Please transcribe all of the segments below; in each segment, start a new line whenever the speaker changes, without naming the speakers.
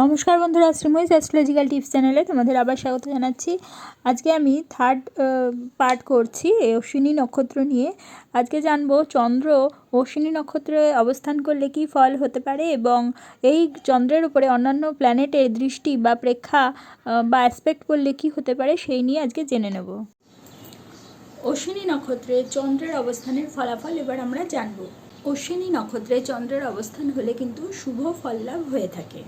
নমস্কার বন্ধুরা, Sreemoyee astrological tips চ্যানেলে তোমাদের আবার স্বাগত জানাচ্ছি। আজকে আমি থার্ড পার্ট করছি অশ্বিনী নক্ষত্র নিয়ে। আজকে জানব চন্দ্র অশ্বিনী নক্ষত্রে অবস্থান করলে কি ফল হতে পারে এবং এই চন্দ্রের উপরে অন্যান্য প্ল্যানেটের দৃষ্টি বা প্রেক্ষা বা অ্যাসপেক্ট করলে কি হতে পারে সেই নিয়ে আজকে জেনে নেব। অশ্বিনী নক্ষত্রে চন্দ্রের অবস্থানের ফলাফল এবার আমরা জানব। অশ্বিনী নক্ষত্রে চন্দ্রের অবস্থান হলে কিন্তু শুভ ফল লাভ হয়ে থাকে।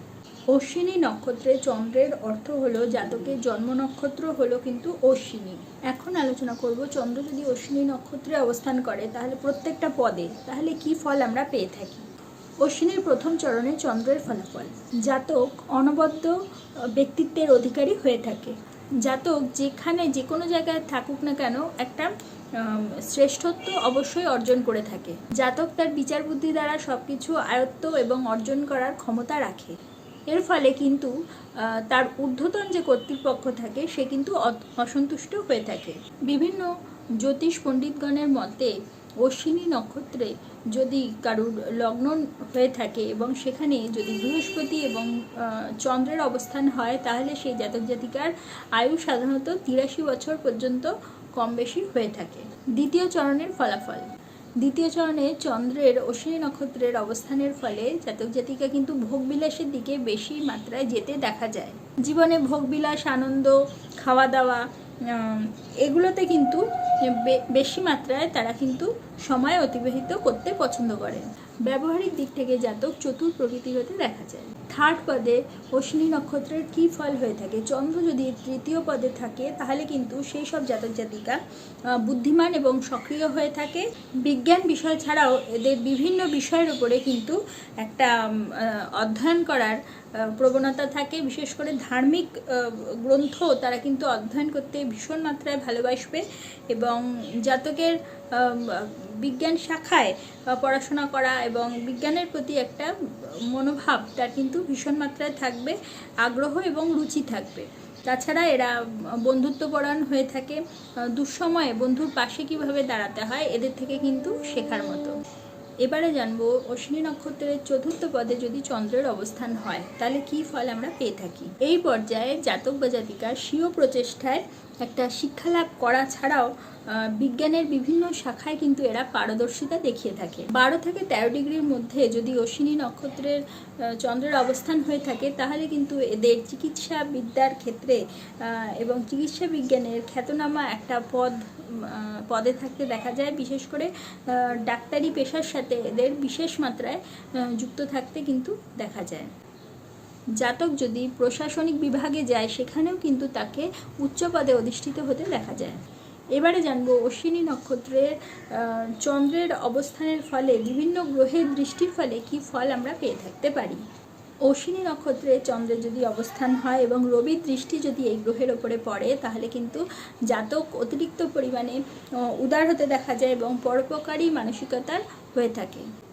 অশ্বিনী নক্ষত্রে চন্দ্রের অর্থ হলো জাতকের জন্ম নক্ষত্র হলো কিন্তু অশ্বিনী। এখন আলোচনা করব, চন্দ্র যদি অশ্বিনী নক্ষত্রে অবস্থান করে তাহলে প্রত্যেকটা পদে তাহলে কি ফল আমরা পেয়ে থাকি? অশ্বিনীর প্রথম চরণে চন্দ্রের ফলাফল। জাতক অনবদ্য ব্যক্তিত্বের অধিকারী হয়ে থাকে। জাতক যেখানে যে কোনো জায়গায় থাকুক না কেন একটা শ্রেষ্ঠত্ব অবশ্যই অর্জন করে থাকে। জাতক তার বিচার বুদ্ধি দ্বারা সব কিছু আয়ত্ত এবং অর্জন করার ক্ষমতা রাখে। এর ফলে কিন্তু তার ঊর্ধ্বতন যে কর্তৃপক্ষ থাকে, সে কিন্তু অসন্তুষ্ট হয়ে থাকে। বিভিন্ন জ্যোতিষ পণ্ডিতগণের মতে অশ্বিনী নক্ষত্রে যদি কারুর লগ্ন হয়ে থাকে এবং সেখানে যদি বৃহস্পতি এবং চন্দ্রের অবস্থান হয়, তাহলে সেই জাতক জাতিকার আয়ু সাধারণত তিরাশি বছর পর্যন্ত কম বেশি হয়ে থাকে। দ্বিতীয় চরণের ফলাফল। দ্বিতীয় চরণে চন্দ্রের অশ্বিনী নক্ষত্রের অবস্থানের ফলে জাতক জাতিকা কিন্তু ভোগবিলাসের দিকে বেশি মাত্রায় যেতে দেখা যায়। জীবনে ভোগবিলাস, আনন্দ, খাওয়া দাওয়া এগুলোতে কিন্তু বেশি মাত্রায় তারা কিন্তু সময় অতিবাহিত করতে পছন্দ করেন ব্যবহারিক দিক থেকে জাতক চতুর প্রকৃতি হতে দেখা যায়। থার্ড পদে অশ্বিনী নক্ষত্রের কী ফল হয়ে থাকে? চন্দ্র যদি তৃতীয় পদে থাকে, তাহলে কিন্তু সেই সব জাতক জাতিকা বুদ্ধিমান এবং সক্রিয় হয়ে থাকে। বিজ্ঞান বিষয় ছাড়াও এদের বিভিন্ন বিষয়ের উপরে কিন্তু একটা অধ্যয়ন করার প্রবণতা থাকে। বিশেষ করে ধার্মিক গ্রন্থ তারা কিন্তু অধ্যয়ন করতে ভীষণ মাত্রায় ভালোবাসবে এবং জাতকের বিজ্ঞান শাখায় পড়াশোনা করা এবং বিজ্ঞানের প্রতি একটা মনোভাব কিন্তু ভীষণ মাত্রায় থাকবে, আগ্রহ এবং রুচি থাকবে। তাছাড়া এরা বন্ধুত্বপরায়ণ হয়ে থাকে দুঃসময়ে বন্ধুর পাশে কীভাবে দাঁড়াতে হয় এদের থেকে কিন্তু শেখার মতো। এবারে জানব অশ্বিনী নক্ষত্রের চতুর্থ পদে যদি চন্দ্রের অবস্থান হয়, তাহলে কি ফল আমরা পেয়ে থাকি? এই পর্যায়ে জাতক বা জাতিকার স্বীয় প্রচেষ্টায় একটা শিক্ষালাভ করা ছাড়াও বিজ্ঞানের বিভিন্ন শাখায় কিন্তু এরা পারদর্শিতা দেখিয়ে থাকে। বারো থেকে তেরো ডিগ্রির মধ্যে যদি অশ্বিনী নক্ষত্রের চন্দ্রের অবস্থান হয়ে থাকে, তাহলে কিন্তু এদের চিকিৎসা বিদ্যার ক্ষেত্রে এবং চিকিৎসা বিজ্ঞানের খ্যাতনামা একটা পদ পদে থাকতে দেখা যায়। বিশেষ করে ডাক্তারি পেশার সাথে এদের বিশেষ মাত্রায় যুক্ত থাকতে কিন্তু দেখা যায়। জাতক যদি প্রশাসনিক বিভাগে যায়, সেখানেও কিন্তু তাকে উচ্চ পদে অধিষ্ঠিত হতে দেখা যায়। এবারে জানব অশ্বিনী নক্ষত্রের চন্দ্রের অবস্থানের ফলে, বিভিন্ন গ্রহের দৃষ্টির ফলে কি ফল আমরা পেয়ে থাকতে পারি? অশ্বিনী নক্ষত্রে চন্দ্রের যদি অবস্থান হয় এবং রবির দৃষ্টি যদি এই গ্রহের ওপরে পড়ে, তাহলে কিন্তু জাতক অতিরিক্ত পরিমাণে উদার হতে দেখা যায় এবং পরোপকারী মানসিকতার হয়ে থাকে।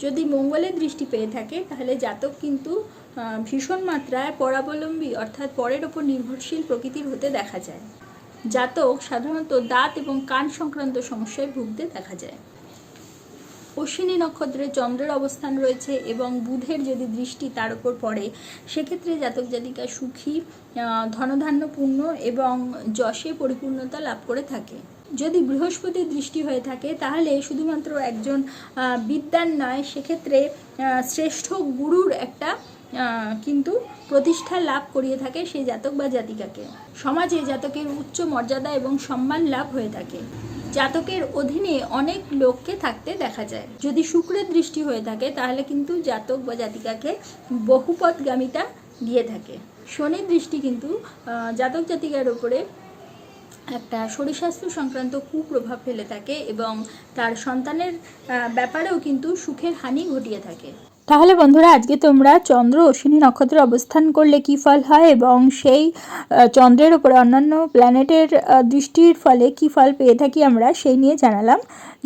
যদি মঙ্গলের দৃষ্টি পেয়ে থাকে, তাহলে জাতক কিন্তু ভীষণ মাত্রায় পরাবলম্বী, অর্থাৎ পরের ওপর নির্ভরশীল প্রকৃতির হতে দেখা যায়। জাতক সাধারণত দাঁত এবং কান সংক্রান্ত সমস্যায় ভুগতে দেখা যায়। অশ্বিনী নক্ষত্রে চন্দ্রের অবস্থান রয়েছে এবং বুধের যদি দৃষ্টি তার উপর পড়ে, সেক্ষেত্রে জাতক জাতিকা সুখী ধনধান্যপূর্ণ এবং যশে পরিপূর্ণতা লাভ করে থাকে। যদি বৃহস্পতির দৃষ্টি হয়ে থাকে তাহলে শুধুমাত্র একজন আহ, বিদ্যান নয় সেক্ষেত্রে শ্রেষ্ঠ গুরুর একটা কিন্তু প্রতিষ্ঠা লাভ করিয়ে থাকে সেই জাতক বা জাতিকাকে। সমাজে জাতকের উচ্চ মর্যাদা এবং সম্মান লাভ হয়ে থাকে। জাতকের অধীনে অনেক লোককে থাকতে দেখা যায়। যদি শুক্রের দৃষ্টি হয়ে থাকে তাহলে কিন্তু জাতক বা জাতিকাকে বহুপদগামিতা দিয়ে থাকে। শনির দৃষ্টি কিন্তু জাতক জাতিকার উপরে একটা শরীর স্বাস্থ্য সংক্রান্ত কুপ্রভাব ফেলে থাকে এবং তার সন্তানের ব্যাপারেও কিন্তু সুখের হানি ঘটিয়ে থাকে। তাহলে বন্ধুরা, আজকে তোমরা চন্দ্র অশ্বিনী নক্ষত্রে অবস্থান করলে কি ফল হয় এবং সেই চন্দ্রের উপরে অন্যান্য প্ল্যানেটের দৃষ্টির ফলে কি ফল পেয়ে থাকি আমরা সেই নিয়ে জানালাম।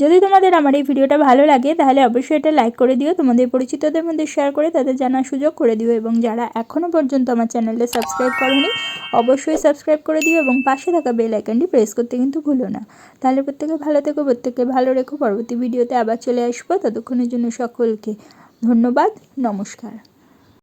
যদি তোমাদের আমার এই ভিডিওটা ভালো লাগে, তাহলে অবশ্যই এটা লাইক করে দিও, তোমাদের পরিচিতদের মধ্যে শেয়ার করে তাদের জানার সুযোগ করে দিও এবং যারা এখনও পর্যন্ত আমার চ্যানেলটা সাবস্ক্রাইব করেনি, অবশ্যই সাবস্ক্রাইব করে দিও এবং পাশে থাকা বেল আইকনটি প্রেস করতে কিন্তু ভুলো না। তাহলে প্রত্যেকে ভালো থেকো, প্রত্যেককে ভালো রেখো, পরবর্তী ভিডিওতে আবার চলে আসব। ততক্ষণের জন্য সকলকে ধন্যবাদ নমস্কার।